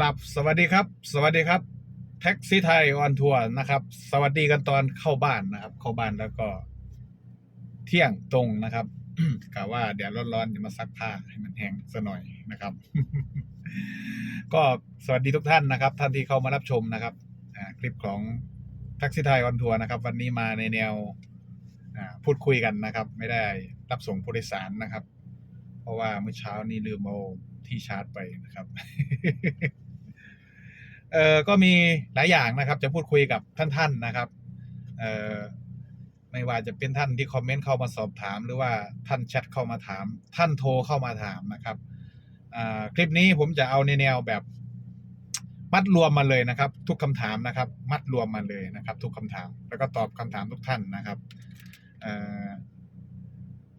กลับสวัสดีครับ สวัสดีครับ แท็กซี่ไทยออนทัวร์นะครับ สวัสดีกันตอนเข้าบ้านนะครับ เข้าบ้านแล้วก็ เที่ยงตรงนะครับกะว่าเดี๋ยวร้อนๆจะมาซักผ้าให้มันแห้งซะหน่อยนะครับ ก็สวัสดีทุกท่านนะครับ ท่านที่เข้ามารับชมนะครับคลิปของแท็กซี่ไทยออนทัวร์นะครับ วันนี้มาในแนวพูดคุยกันนะครับ ไม่ได้รับส่งผู้โดยสารนะครับ เพราะว่าเมื่อเช้านี้ลืมเอาที่ชาร์จไปนะครับ เออก็มีหลายอย่างนะครับ จะพูดคุยกับท่านๆนะครับเออไม่ว่าจะเป็นท่านที่คอมเมนต์เข้ามาสอบถาม หรือว่าท่านแชทเข้ามาถาม ท่านโทรเข้ามาถามนะครับอ่าคลิปนี้ผมจะเอาในแนวแบบมัดรวมมาเลยนะครับ ทุกคำถามนะครับ มัดรวมมาเลยนะครับ ทุกคำถาม แล้วก็ตอบคำถามทุกท่านนะครับ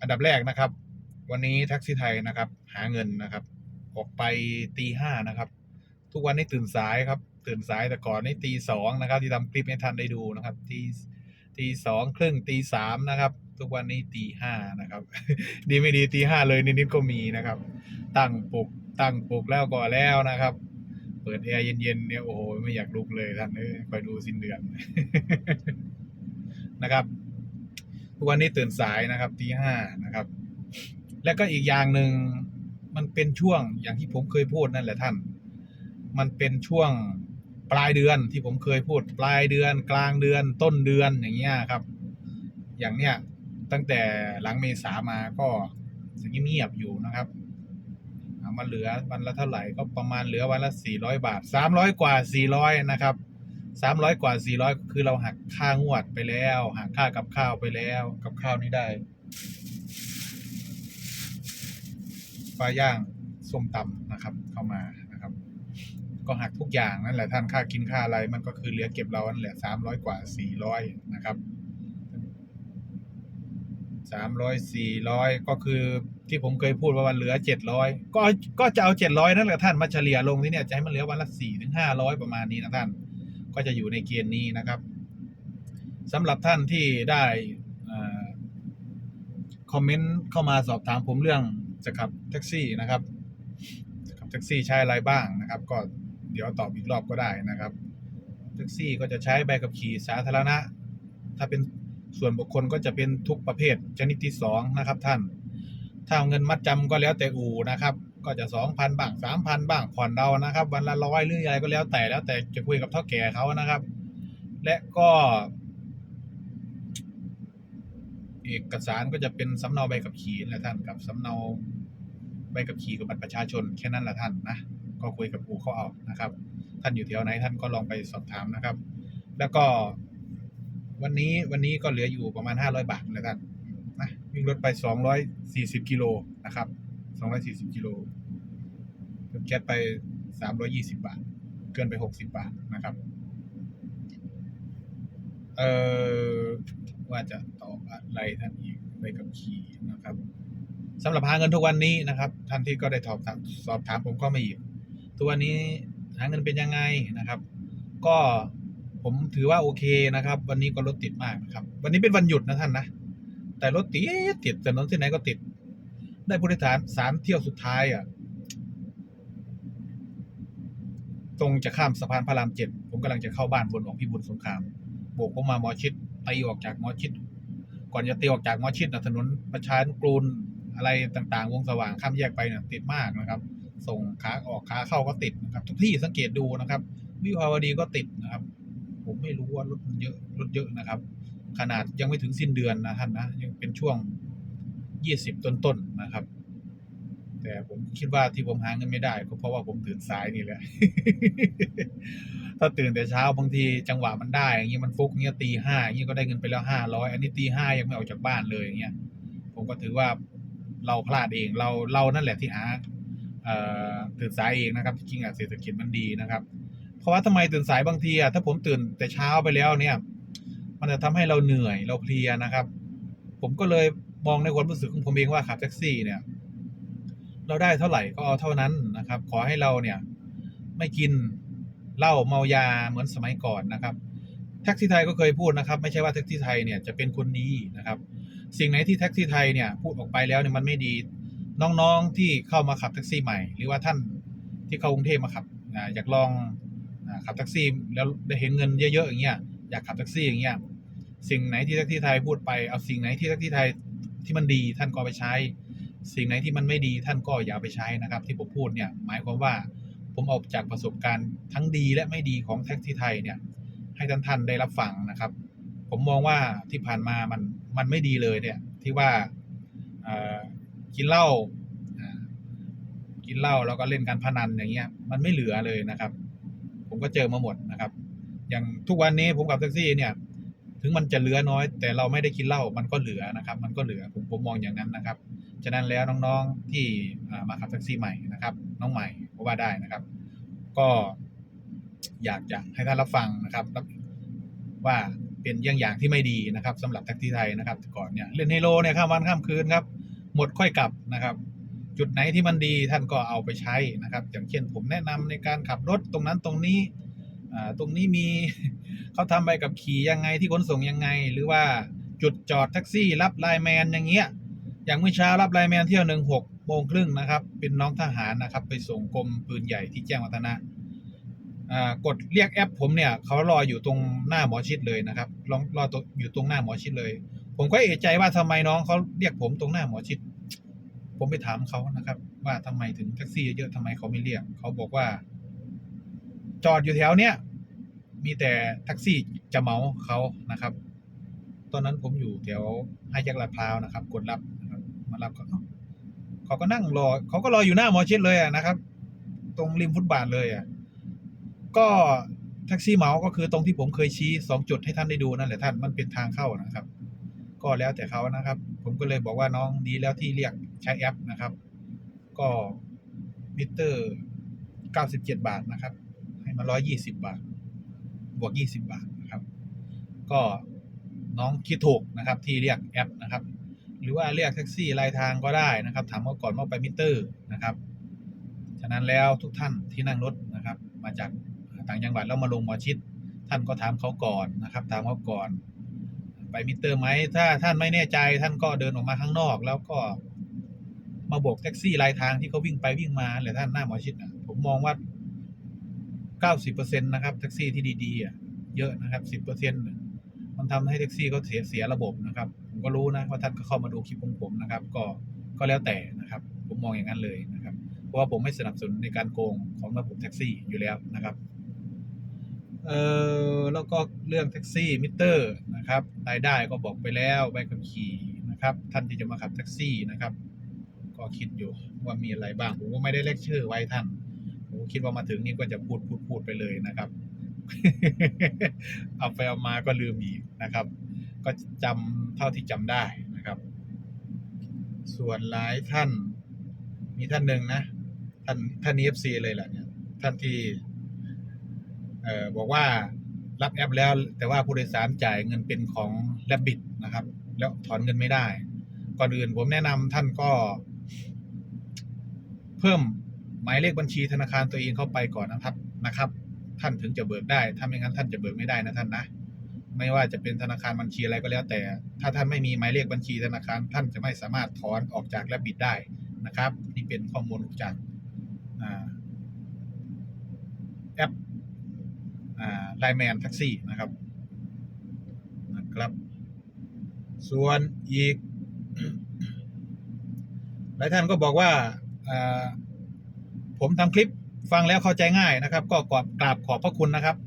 อันดับแรกนะครับ วันนี้แท็กซี่ไทยนะครับ หาเงินนะครับ ออกไปตีห้านะครับ ทุกวันนี้ตื่นสายครับ ตื่นสายแต่ก่อนนี่ตีสองนะครับ ที่ทำคลิปให้ท่านได้ดูนะครับตีตีสองครึ่งตีสามนะครับ ทุกวันนี้ตีห้านะครับ ดีไม่ดีตีห้าเลยนิดๆก็มีนะครับ ตั้งปลุกตั้งปลุกแล้วก่อแล้วนะครับ เปิดแอร์เย็นๆเนี่ยโอ้โหไม่อยากลุกเลยท่านเอ้ยคอยดูสิ้นเดือนนะครับทุกวันนี้ตื่นสายนะครับตีห้านะครับ แล้วก็อีกอย่างหนึ่งมันเป็นช่วงอย่างที่ผมเคยพูดนั่นแหละท่าน มันเป็นช่วงปลายเดือนที่ผมเคยพูดปลายเดือน กลางเดือนต้นเดือนอย่างเงี้ยครับ อย่างเนี้ยตั้งแต่หลังเมษามาก็จะเงียบอยู่นะครับเอามาเหลือวันละเท่าไหร่ก็ประมาณเหลือวันละสี่ร้อยบาทสามร้อยกว่าสี่ร้อยนะครับสามร้อยกว่าสี่ร้อยคือเราหักค่างวดไปแล้วหักค่ากับข้าวไปแล้วกับข้าวนี้ได้ปลาย่างส้มตำนะครับเข้ามา ก็หักทุกอย่างนั่นแหละท่านค่ากินค่าอะไรมันก็คือเหลือเก็บเรานั่นแหละสามร้อยกว่าสี่ร้อยนะครับสามร้อยสี่ร้อยก็คือที่ผมเคยพูดว่าวันเหลือเจ็ดร้อยก็ก็จะเอาเจ็ดร้อยนั่นแหละท่านมาเฉลี่ยลงที่เนี่ยจะให้มันเหลือวันละสี่ถึงห้าร้อยประมาณนี้นะท่าน ก็จะอยู่ในเกณฑ์นี้นะครับสำหรับท่านที่ได้คอมเมนต์เข้ามาสอบถามผมเรื่องจะขับแท็กซี่นะครับจะขับแท็กซี่ใช้อะไรบ้างนะครับ ก็ เดี๋ยวตอบอีกรอบก็ได้นะครับแท็กซี่ก็จะใช้ใบขับขี่สาธารณะ ถ้าเป็นส่วนบุคคลก็จะเป็นทุกประเภทชนิดที่สองนะครับท่าน ถ้าเอาเงินมัดจำก็แล้วแต่อู่นะครับ ก็จะสองพันบ้างสามพันบ้างผ่อนเรานะครับ วันละร้อยหรืออะไรก็แล้วแต่แล้วแต่จะคุยกับเท่าแก่เขานะครับ และก็เอกสารก็จะเป็นสำเนาใบขับขี่แหละท่านกับสำเนาใบขับขี่กับบัตรประชาชนแค่นั้นแหละท่านนะ ก็คุยกับปู่เขาเอานะครับ ท่านอยู่แถวไหนท่านก็ลองไปสอบถามนะครับ แล้วก็ วันนี้วันนี้ก็เหลืออยู่ประมาณห้าร้อยบาทและท่านนะวิ่งรถไปสองร้อยสี่สิบกิโลนะครับสองร้อยสี่สิบกิโลเติมแก๊สไปสามร้อยี่สิบาท เกินไปหกสิบาทนะครับ เอ่อว่าจะตอบอะไรท่านอีกใบขับขี่นะครับสำหรับหาเงินทุกวันนี้นะครับท่านที่ก็ได้สอบถามสอบถามผมก็ไมาอีก ทุกวันนี้หาเงินเป็นยังไงนะครับ ก็ผมถือว่าโอเคนะครับ วันนี้ก็รถติดมากนะครับ วันนี้เป็นวันหยุดนะท่านนะ แต่รถติดติดถนนที่ไหนก็ติด ได้ผู้โดยสารสามเที่ยวสุดท้ายอะ ตรงจะข้ามสะพานพระรามเจ็ดผมกำลังจะเข้าบ้านบนของพี่บุญสงครามโบกผมมาหมอชิดตีออกจากหมอชิด ก่อนจะตีออกจากหมอชิดนะถนนประชานุกรุนอะไรต่าง ๆ วงสว่างข้ามแยกไปเนี่ยติดมากนะครับ ส่งขาออกขาเข้าก็ติดนะครับ ทุกที่สังเกตดูนะครับ วิภาวดีก็ติดนะครับ ผมไม่รู้ว่ารถมันเยอะรถเยอะนะครับ ขนาดยังไม่ถึงสิ้นเดือนนะท่านนะยังเป็นช่วงยี่สิบต้นๆนะครับ แต่ผมคิดว่าที่ผมหาเงินไม่ได้ก็เพราะว่าผมตื่นสายนี่แหละ ถ้าตื่นแต่เช้าบางทีจังหวะมันได้อย่างเงี้ยมันฟุกเงี้ยตีห้าอย่างเงี้ยก็ได้เงินไปแล้วห้าร้อยอันนี้ตีห้ายังไม่ออกจากบ้านเลยอย่างเงี้ยผมก็ถือว่าเราพลาดเองเราเรานั่นแหละที่หา ตื่นสายเองนะครับจริงๆอะเศรษฐกิจมันดีนะครับ เพราะว่าทำไมตื่นสายบางทีอะถ้าผมตื่นแต่เช้าไปแล้วเนี่ย มันจะทำให้เราเหนื่อยเราเพลียนะครับ ผมก็เลยมองในความรู้สึกของผมเองว่าขับแท็กซี่เนี่ย เราได้เท่าไหร่ก็เอาเท่านั้นนะครับ ขอให้เราเนี่ย ไม่กินเหล้าเมายาเหมือนสมัยก่อนนะครับแท็กซี่ไทยก็เคยพูดนะครับ ไม่ใช่ว่าแท็กซี่ไทยเนี่ยจะเป็นคนดีนะครับ สิ่งไหนที่แท็กซี่ไทยเนี่ยพูดออกไปแล้วเนี่ยมันไม่ดี น้องๆที่เข้ามาขับแท็กซี่ใหม่ หรือว่าท่านที่เข้ากรุงเทพมาขับอยากลองขับแท็กซี่แล้วได้เห็นเงินเยอะๆอย่างเงี้ยอยากขับแท็กซี่อย่างเงี้ยสิ่งไหนที่แท็กซี่ไทยพูดไปเอาสิ่งไหนที่แท็กซี่ไทยที่มันดีท่านก็ไปใช้ สิ่งไหนที่มันไม่ดีท่านก็อย่าไปใช้นะครับ ที่ผมพูดเนี่ยหมายความว่าผมเอาจากประสบการณ์ทั้งดีและไม่ดีของแท็กซี่ไทยเนี่ยให้ท่านท่านได้รับฟังนะครับ ผมมองว่าที่ผ่านมามันมันไม่ดีเลยเนี่ยที่ว่า กินเหล้ากินเหล้าแล้วก็เล่นการพนันอย่างเงี้ย มันไม่เหลือเลยนะครับ ผมก็เจอมาหมดนะครับ อย่างทุกวันนี้ผมขับแท็กซี่เนี่ย ถึงมันจะเหลือน้อย แต่เราไม่ได้กินเหล้ามันก็เหลือนะครับ มันก็เหลือผมผมมองอย่างนั้นนะครับ ฉะนั้นแล้วน้องๆที่มาขับแท็กซี่ใหม่นะครับ น้องใหม่ก็ว่าได้นะครับ ก็อยากจะให้ท่านรับฟังนะครับว่าเป็นเยี่ยงอย่างที่ไม่ดีนะครับสำหรับแท็กซี่ไทยนะครับ ก่อนเนี่ยเล่นไฮโลเนี่ยข้ามวันข้ามคืนครับ หมดค่อยกลับนะครับ จุดไหนที่มันดีท่านก็เอาไปใช้นะครับ อย่างเช่นผมแนะนำในการขับรถตรงนั้นตรงนี้อ่าตรงนี้มีเขาทำใบกับขี่ยังไงที่ขนส่งยังไง หรือว่าจุดจอดแท็กซี่ รับไลน์แมนอย่างเงี้ยอย่างเมื่อเช้ารับไลน์แมนเที่ยวหนึ่งหกโมงครึ่งนะครับ เป็นน้องทหารนะครับ ไปส่งกรมปืนใหญ่ที่แจ้งวัฒนะอ่ากดเรียกแอปผมเนี่ยเขารออยู่ตรงหน้าหมอชิดเลยนะครับรอรออยู่ตรงหน้าหมอชิดเลย ผมก็เอะใจว่าทำไมน้องเขาเรียกผมตรงหน้าหมอชิด ผมไปถามเขานะครับ ว่าทำไมถึงแท็กซี่เยอะๆทำไมเขาไม่เรียก เขาบอกว่า จอดอยู่แถวเนี้ยมีแต่แท็กซี่จะเหมาเขานะครับ ตอนนั้นผมอยู่แถวห้าแยกลาดพร้าวนะครับ กดรับนะครับมารับเขาเขาก็นั่งรอเขาก็รออยู่หน้าหมอชิดเลยอะนะครับ ตรงริมฟุตบาทเลยอะก็แท็กซี่เหมาก็คือตรงที่ผมเคยชี้สองจุดให้ท่านได้ดูนั่นแหละท่านมันเป็นทางเข้านะครับ ก็แล้วแต่เขานะครับ ผมก็เลยบอกว่าน้องดีแล้วที่เรียกใช้แอปนะครับ ก็มิเตอร์เก้าสิบเจ็ดบาทนะครับ ให้มาร้อยยี่สิบาท บวกยี่สิบาทนะครับ ก็น้องคิดถูกนะครับที่เรียกแอปนะครับ หรือว่าเรียกแท็กซี่รายทางก็ได้นะครับ ถามเขาก่อนว่าไปมิเตอร์นะครับ ฉะนั้นแล้วทุกท่านที่นั่งรถนะครับ มาจากต่างจังหวัดแล้วมาลงหมอชิด ท่านก็ถามเขาก่อนนะครับ ถามเขาก่อน มิเตอร์ไหมถ้าท่านไม่แน่ใจท่านก็เดินออกมาข้างนอก แล้วก็มาโบกแท็กซี่รายทางที่เขาวิ่งไปวิ่งมาเลยท่านหน้าหมอชิดนะผมมองว่าเก้าสิบเปอร์เซ็นต์นะครับแท็กซี่ที่ดีๆอะเยอะนะครับสิบเปอร์เซ็นต์มันทำให้แท็กซี่เขาเสียเสียระบบนะครับ ผมก็รู้นะว่าท่านก็เข้ามาดูคลิปของผมนะครับ ก็ก็แล้วแต่นะครับ ผมมองอย่างนั้นเลยนะครับ เพราะว่าผมไม่สนับสนุนในการโกงของระบบแท็กซี่อยู่แล้วนะครับ เออแล้วก็เรื่องแท็กซี่มิเตอร์นะครับรายได้ก็บอกไปแล้วใบขับขี่นะครับ ท่านที่จะมาขับแท็กซี่นะครับ ก็คิดอยู่ว่ามีอะไรบ้างผมก็ไม่ได้เลคเชอร์ไว้ท่านผมคิดว่ามาถึงนี่ก็จะพูดพูดพูดไปเลยนะครับ เอาไปเอามาก็ลืมอีกนะครับ ก็จำเท่าที่จำได้นะครับ ส่วนหลายท่าน มีท่านหนึ่งนะ ท่านท่านนี้เอฟซีเลยแหละเนี่ยท่านที่ บอกว่ารับแอปแล้ว แต่ว่าผู้โดยสารจ่ายเงินเป็นของแลบบิดนะครับ แล้วถอนเงินไม่ได้ ก่อนอื่นผมแนะนำท่านก็ เพิ่มหมายเลขบัญชีธนาคารตัวเองเข้าไปก่อนนะครับนะครับ ท่านถึงจะเบิกได้ ถ้าไม่งั้นท่านจะเบิกไม่ได้นะท่านนะไม่ว่าจะเป็นธนาคารบัญชีอะไรก็แล้วแต่ ถ้าท่านไม่มีหมายเลขบัญชีธนาคาร ท่านจะไม่สามารถถอนออกจากแลบบิดได้นะครับ นี่เป็นข้อมูลจากแอป ไลแมนแท็กซี่นะครับนะครับ ส่วนอีก หลายท่านก็บอกว่าผมทำคลิปฟังแล้วเข้าใจง่ายนะครับ ก็กราบกราบขอบพระคุณนะครับ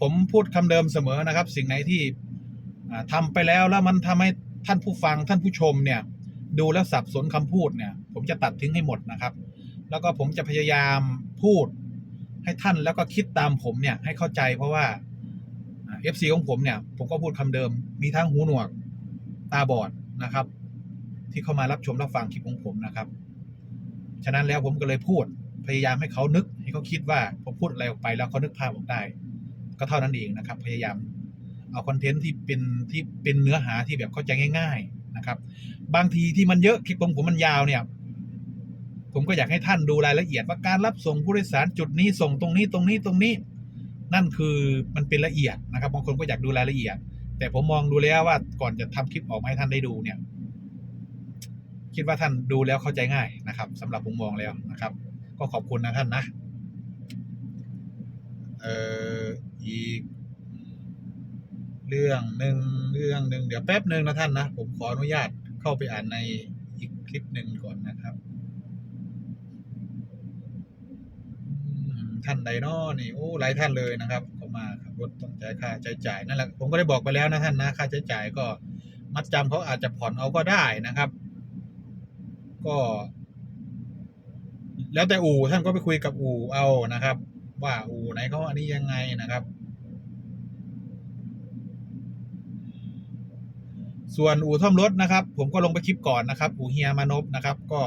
ผมพูดคำเดิมเสมอนะครับ สิ่งไหนที่ทำไปแล้วแล้วมันทำให้ท่านผู้ฟังท่านผู้ชมเนี่ย ดูแล้วสับสนคำพูดเนี่ย ผมจะตัดทิ้งให้หมดนะครับ แล้วก็ผมจะพยายามพูด ให้ท่านแล้วก็คิดตามผมเนี่ยให้เข้าใจเพราะว่าเอฟซีของผมเนี่ย ผมก็พูดคำเดิม มีทั้งหูหนวกตาบอดนะครับ ที่เข้ามารับชมรับฟังคลิปของผมนะครับ ฉะนั้นแล้วผมก็เลยพูดพยายามให้เขานึก ให้เขาคิดว่าผมพูดอะไรออกไปแล้วเขานึกภาพออกได้ ก็เท่านั้นเองนะครับ พยายามเอาคอนเทนต์ที่เป็นที่เป็นเนื้อหาที่แบบเข้าใจง่าย ๆนะครับ บางทีที่มันเยอะคลิปของผมมันยาวเนี่ย ผมก็อยากให้ท่านดูรายละเอียดว่าการรับส่งผู้โดยสารจุดนี้ส่งตรงนี้ตรงนี้ตรงนี้ นั่นคือมันเป็นละเอียดนะครับบางคนก็อยากดูรายละเอียด แต่ผมมองดูแล้วว่าก่อนจะทำคลิปออกมาให้ท่านได้ดูเนี่ย คิดว่าท่านดูแล้วเข้าใจง่ายนะครับสำหรับผมมองแล้วนะครับ ก็ขอบคุณนะท่านนะเอ่ออีกเรื่องหนึ่งเรื่องหนึ่งเดี๋ยวแป๊บหนึ่งนะท่านนะ ผมขออนุญาตเข้าไปอ่านในอีกคลิปหนึ่งก่อนนะครับอืม ท่านใดนาะนี่โอ้หลายท่านเลยนะครับเข้ามาขับรถต้องจ่ายค่าใช้จ่ายนั่นแหละผมก็ได้บอกไปแล้วนะท่านนะค่าใช้จ่ายก็มัดจำเขาอาจจะผ่อนเอาก็ได้นะครับ ก็ แล้วแต่อู่ท่านก็ไปคุยกับอู่เอานะครับ ว่าอู่ไหนเขาอันนี้ยังไงนะครับ ส่วนอู่ท่อมรถนะครับ ผมก็ลงไปคลิปก่อนนะครับ อู่เฮียมานพนะครับ ก็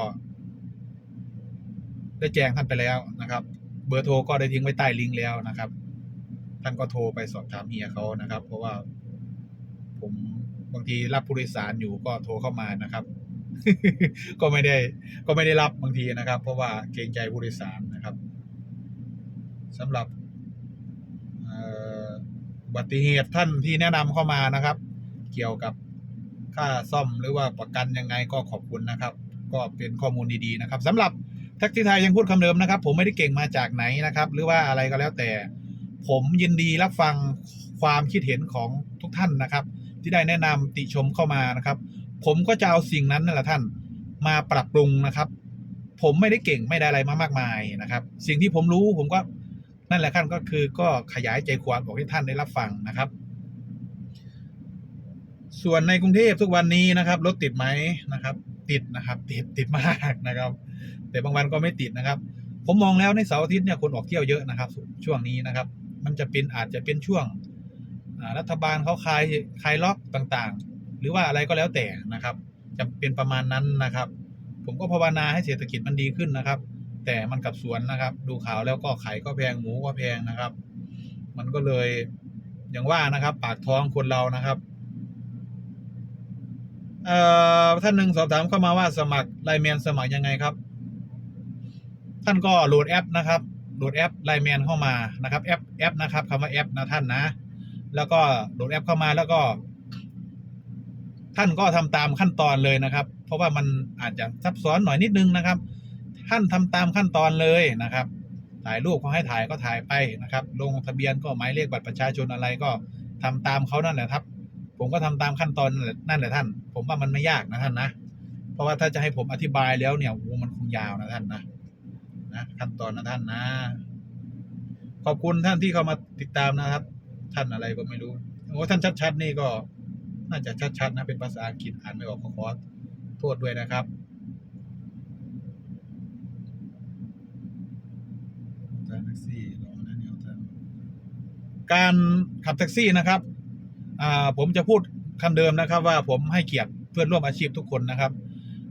ได้แจ้งท่านไปแล้วนะครับ เบอร์โทรก็ได้ทิ้งไว้ใต้ลิงก์แล้วนะครับ ท่านก็โทรไปสอบถามเฮียเขานะครับ เพราะว่า ผมบางทีรับผู้โดยสารอยู่ก็โทรเข้ามานะครับ ก็ไม่ได้ ก็ไม่ได้รับบางทีนะครับ เพราะว่าเกรงใจผู้โดยสารนะครับสำหรับอุบัติเหตุท่านที่แนะนำเข้ามานะครับ เกี่ยวกับค่าซ่อมหรือว่าประกันยังไงก็ขอบคุณนะครับ ก็เป็นข้อมูลดีๆนะครับสำหรับ แท็กซี่ไทยยังพูดคำเดิมนะครับ ผมไม่ได้เก่งมาจากไหนนะครับ หรือว่าอะไรก็แล้วแต่ ผมยินดีรับฟังความคิดเห็นของทุกท่านนะครับ ที่ได้แนะนำติชมเข้ามานะครับ ผมก็จะเอาสิ่งนั้นนั่นแหละท่านมาปรับปรุงนะครับ ผมไม่ได้เก่งไม่ได้อะไรมามากมายนะครับ สิ่งที่ผมรู้ผมก็นั่นแหละท่านก็คือก็ขยายใจความบอกให้ท่านได้รับฟังนะครับ ส่วนในกรุงเทพทุกวันนี้นะครับรถติดไหมนะครับ ติดนะครับติดติดมากนะครับ แต่บางวันก็ไม่ติดนะครับ ผมมองแล้วในเสาร์อาทิตย์เนี่ยคนออกเที่ยวเยอะนะครับ ช่วงนี้นะครับ มันจะเป็นอาจจะเป็นช่วงรัฐบาลเขาคลายคลายล็อกต่างๆ หรือว่าอะไรก็แล้วแต่นะครับ จะเป็นประมาณนั้นนะครับ ผมก็ภาวนาให้เศรษฐกิจมันดีขึ้นนะครับ แต่มันกับสวนนะครับ ดูข่าวแล้วก็ไข่ก็แพงหมูก็แพงนะครับ มันก็เลยอย่างว่านะครับ ปากท้องคนเรานะครับ เอ่อท่านหนึ่งสอบถามเข้ามาว่าสมัครไลแมนสมัครยังไงครับ ท่านก็โหลดแอปนะครับโหลดแอปไลแมนเข้ามานะครับแอปแอปนะครับคำว่าแอปนะท่านนะ แล้วก็โหลดแอปเข้ามาแล้วก็ ท่านก็ทำตามขั้นตอนเลยนะครับ เพราะว่ามันอาจจะซับซ้อนหน่อยนิดนึงนะครับ ท่านทำตามขั้นตอนเลยนะครับ ถ่ายรูปเขาให้ถ่ายก็ถ่ายไปนะครับ ลงทะเบียนก็หมายเลขบัตรประชาชนอะไรก็ทำตามเขานั่นแหละครับ ผมก็ทำตามขั้นตอนนั่นแหละท่าน ผมว่ามันไม่ยากนะท่านนะเพราะว่าถ้าจะให้ผมอธิบายแล้วเนี่ยโอ้มันคงยาวนะท่านนะนะขั้นตอนนะท่านนะ ขอบคุณท่านที่เข้ามาติดตามนะครับ ท่านอะไรก็ไม่รู้โอ้ท่านชัดๆนี่ก็ น่าจะชัดๆนะเป็นภาษาอังกฤษอ่านไม่ออกขอขอโทษด้วยนะครับการขับแท็กซี่นะครับ ผมจะพูดคำเดิมนะครับ ว่าผมให้เกียรติเพื่อนร่วมอาชีพทุกคนนะครับ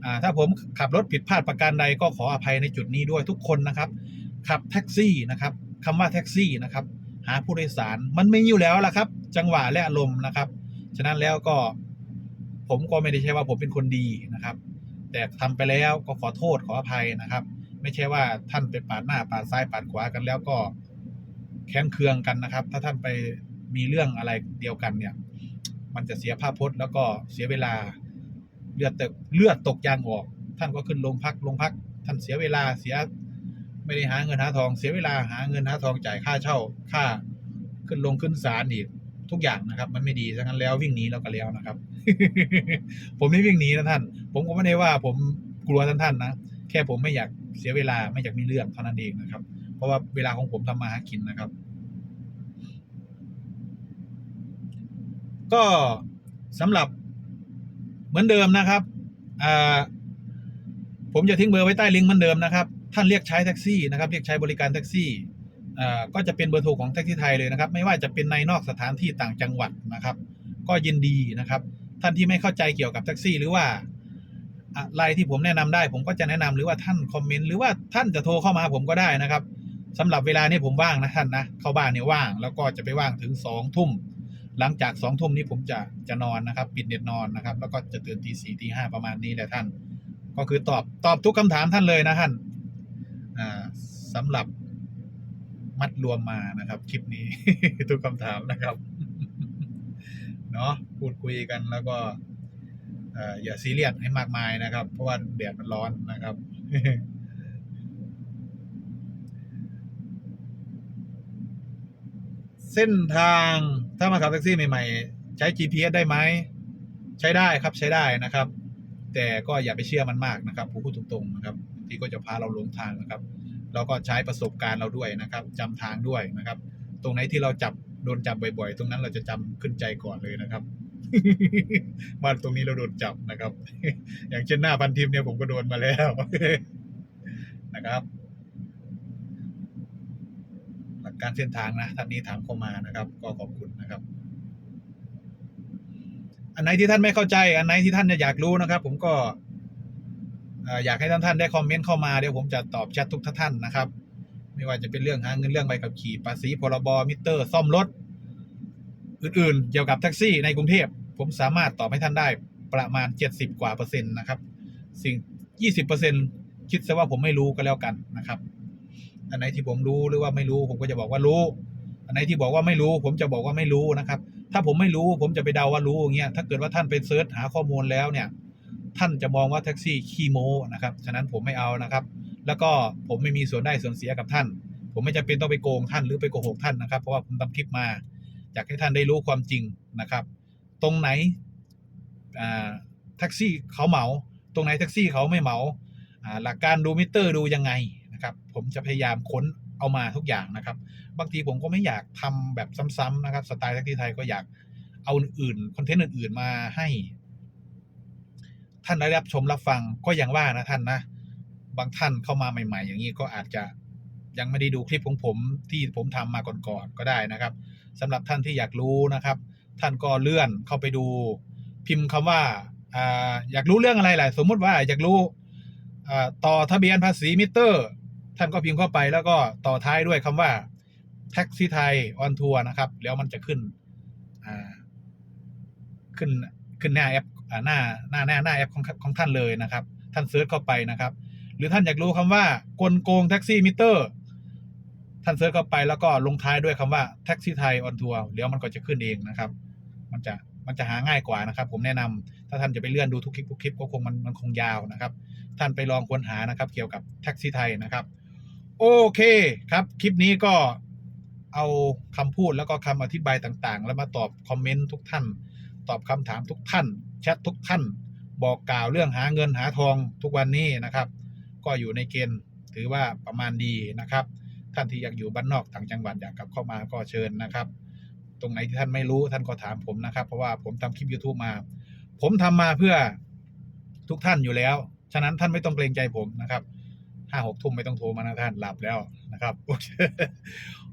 อ่าถ้าผมขับรถผิดพลาดประการใดก็ขออภัยในจุดนี้ด้วยทุกคนนะครับ ขับแท็กซี่นะครับคำว่าแท็กซี่นะครับ หาผู้โดยสารมันไม่อยู่แล้วล่ะครับ จังหวะและอารมณ์นะครับ ฉะนั้นแล้วก็ ผมก็ไม่ได้ใช่ว่าผมเป็นคนดีนะครับ แต่ทำไปแล้วก็ขอโทษขออภัยนะครับ ไม่ใช่ว่าท่านไปปาดหน้าปาดซ้ายปาดขวากันแล้วก็แค้นเคืองกันนะครับ ถ้าท่านไป มีเรื่องอะไรเดียวกันเนี่ย มันจะเสียภาพพจน์แล้วก็เสียเวลาเลือดตกเลือดตกยางออก ท่านก็ขึ้นโรงพักโรงพัก ท่านเสียเวลาเสียไม่ได้หาเงินหาทอง เสียเวลาหาเงินหาทองจ่ายค่าเช่าค่าขึ้นลงขึ้นศาลอีกทุกอย่างนะครับ มันไม่ดีฉะนั้นแล้ววิ่งหนีเราก็แล้วนะครับ ผมไม่วิ่งหนีนะท่าน ผมก็ไม่ได้ว่าผมกลัวท่านท่านนะแค่ผมไม่อยากเสียเวลาไม่อยากมีเรื่องเท่านั้นเองนะครับ เพราะว่าเวลาของผมทำมาหากินนะครับ ก็สำหรับเหมือนเดิมนะครับผมจะทิ้งเบอร์ไว้ใต้ลิงก์เหมือนเดิมนะครับ ท่านเรียกใช้แท็กซี่นะครับเรียกใช้บริการแท็กซี่ก็จะเป็นเบอร์โทรของแท็กซี่ไทยเลยนะครับ ไม่ว่าจะเป็นในนอกสถานที่ต่างจังหวัดนะครับ ก็ยินดีนะครับ ท่านที่ไม่เข้าใจเกี่ยวกับแท็กซี่ หรือว่าอะไรที่ผมแนะนำได้ ผมก็จะแนะนำหรือว่าท่านคอมเมนต์หรือว่าท่านจะโทรเข้ามาผมก็ได้นะครับสำหรับเวลานี้ผมว่างนะท่านนะเข้าบ้านเนี่ยว่าง แล้วก็จะไปว่างถึงสองทุ่ม หลังจากสองทุ่มนี้ผมจะจะนอนนะครับ ปิดเน็ตนอนนะครับ แล้วก็จะตื่นตีสี่ตีห้าประมาณนี้แหละท่าน ก็คือตอบตอบทุกคำถามท่านเลยนะท่านอ่าสำหรับมัดรวมมานะครับ คลิปนี้ทุกคำถามนะครับเนาะพูดคุยกันแล้วก็อย่าซีเรียสให้มากมายนะครับ เพราะว่าแดดมันร้อนนะครับ เส้นทางถ้ามาขับแท็กซี่ใหม่ๆ ใช้ GPS ได้ไหม ใช้ได้ครับใช้ได้นะครับ แต่ก็อย่าไปเชื่อมันมากนะครับผมพูดตรงๆนะครับที่ก็จะพาเราหลงทางนะครับ เราก็ใช้ประสบการณ์เราด้วยนะครับจำทางด้วยนะครับ ตรงไหนที่เราจับโดนจับบ่อยๆ ตรงนั้นเราจะจำขึ้นใจก่อนเลยนะครับว่าตรงนี้เราโดนจับนะครับ อย่างเช่นหน้าพันทิมเนี่ยผมก็โดนมาแล้วนะครับ การเส้นทางนะท่านนี้ถามเข้ามานะครับ ก็ขอบคุณนะครับ อันไหนที่ท่านไม่เข้าใจ อันไหนที่ท่านอยากรู้นะครับ ผมก็อยากให้ท่านท่านได้คอมเมนต์เข้ามาเดี๋ยวผมจะตอบแชททุกท่านนะครับ ไม่ว่าจะเป็นเรื่องหาเงินเรื่องใบขับขี่ภาษีพรบมิเตอร์ซ่อมรถ อื่นๆ เกี่ยวกับแท็กซี่ในกรุงเทพผมสามารถตอบให้ท่านได้ประมาณ 70 กว่าเปอร์เซ็นต์นะครับ สิ่ง 20เปอร์เซ็นต์คิดซะว่าผมไม่รู้ก็แล้วกันนะครับ อันไหนที่ผมรู้หรือว่าไม่รู้ ผมก็จะบอกว่ารู้ อันไหนที่บอกว่าไม่รู้ ผมจะบอกว่าไม่รู้นะครับ ถ้าผมไม่รู้ผมจะไปเดาว่ารู้อย่างเงี้ยถ้าเกิดว่าท่านไปเซิร์ชหาข้อมูลแล้วเนี่ย ท่านจะมองว่าแท็กซี่ขี้โม้นะครับฉะนั้นผมไม่เอานะครับ แล้วก็ผมไม่มีส่วนได้ส่วนเสียกับท่าน ผมไม่จำเป็นต้องไปโกงท่านหรือไปโกหกท่านนะครับ เพราะว่าผมทำคลิปมาอยากให้ท่านได้รู้ความจริงนะครับ ตรงไหนแท็กซี่เขาเหมา ตรงไหนแท็กซี่เขาไม่เหมาหลักการดูมิเตอร์ดูยังไง นะครับ ผมจะพยายามค้นเอามาทุกอย่างนะครับ บางทีผมก็ไม่อยากทำแบบซ้ำๆนะครับ สไตล์แท็กซี่ไทยก็อยากเอาอื่นคอนเทนต์อื่น ๆ มาให้ ท่านได้รับชมรับฟังก็อย่างว่านะท่านนะบางท่านเข้ามาใหม่ ๆ อย่างนี้ก็อาจจะยังไม่ได้ดูคลิปของผมที่ผมทำมาก่อนๆก็ได้นะครับสำหรับท่านที่อยากรู้นะครับ ท่านก็เลื่อนเข้าไปดู พิมพ์คำว่าอ่าอยากรู้เรื่องอะไรแหละสมมุติว่าอยากรู้ต่อทะเบียนภาษีมิเตอร์ ท่านก็พิมพ์เข้าไปแล้วก็ต่อท้ายด้วยคำว่าแท็กซี่ไทยออนทัวร์นะครับ แล้วมันจะขึ้นขึ้นขึ้นหน้าแอปหน้าหน้าหน้าหน้าแอปของของท่านเลยนะครับ ท่านเซิร์ชเข้าไปนะครับ หรือท่านอยากรู้คำว่ากลโกงแท็กซี่มิเตอร์ ท่านเซิร์ชเข้าไปแล้วก็ลงท้ายด้วยคำว่าแท็กซี่ไทยออนทัวร์เดี๋ยวมันก็จะขึ้นเองนะครับ มันจะมันจะหาง่ายกว่านะครับ ผมแนะนำถ้าท่านจะไปเลื่อนดูทุกคลิปทุกคลิปก็คงมันมันคงยาวนะครับ ท่านไปลองค้นหานะครับ เกี่ยวกับแท็กซี่ไทยนะครับ โอเคครับ คลิปนี้ก็เอาคำพูดแล้วก็คำอธิบายต่างๆ แล้วมาตอบคอมเมนต์ทุกท่าน ตอบคำถามทุกท่าน แชททุกท่าน บอกกล่าวเรื่องหาเงินหาทองทุกวันนี้นะครับ ก็อยู่ในเกณฑ์ถือว่าประมาณดีนะครับ ท่านที่อยากอยู่บ้านนอกต่างจังหวัดอยากกลับเข้ามาก็เชิญนะครับ ตรงไหนที่ท่านไม่รู้ท่านก็ถามผมนะครับ เพราะว่าผมทำคลิป YouTube มา ผมทำมาเพื่อทุกท่านอยู่แล้ว ฉะนั้นท่านไม่ต้องเกรงใจผมนะครับ ห้าหกทุ่มไม่ต้องโทรมานะท่านหลับแล้วนะครับ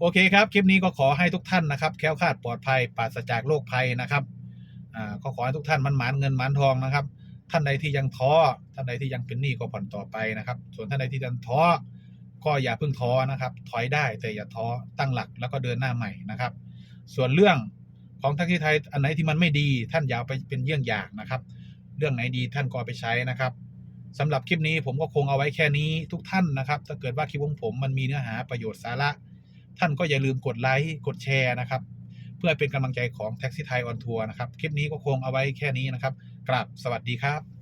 โอเคครับ คลิปนี้ก็ขอให้ทุกท่านนะครับ แค้วคลาดปลอดภัยปราศจากโรคภัยนะครับอ่าก็ขอให้ทุกท่านมันหมานเงินหมานทองนะครับ ท่านใดที่ยังท้อท่านใดที่ยังเป็นหนี้ก็ผ่อนต่อไปนะครับ ส่วนท่านใดที่ยังท้อก็อย่าเพิ่งท้อนะครับ ถอยได้แต่อย่าท้อตั้งหลักแล้วก็เดินหน้าใหม่นะครับ ส่วนเรื่องของท็กซี่ไทยอันไหนที่มันไม่ดี ท่านอย่าไปเป็นเยี่ยงอย่างนะครับ เรื่องไหนดีท่านก็ไปใช้นะครับ สำหรับคลิปนี้ผมก็คงเอาไว้แค่นี้ทุกท่านนะครับ ถ้าเกิดว่าคลิปของผมมันมีเนื้อหาประโยชน์สาระ ท่านก็อย่าลืมกดไลค์กดแชร์นะครับ เพื่อเป็นกำลังใจของแท็กซี่ไทยออนทัวร์นะครับ คลิปนี้ก็คงเอาไว้แค่นี้นะครับกราบสวัสดีครับ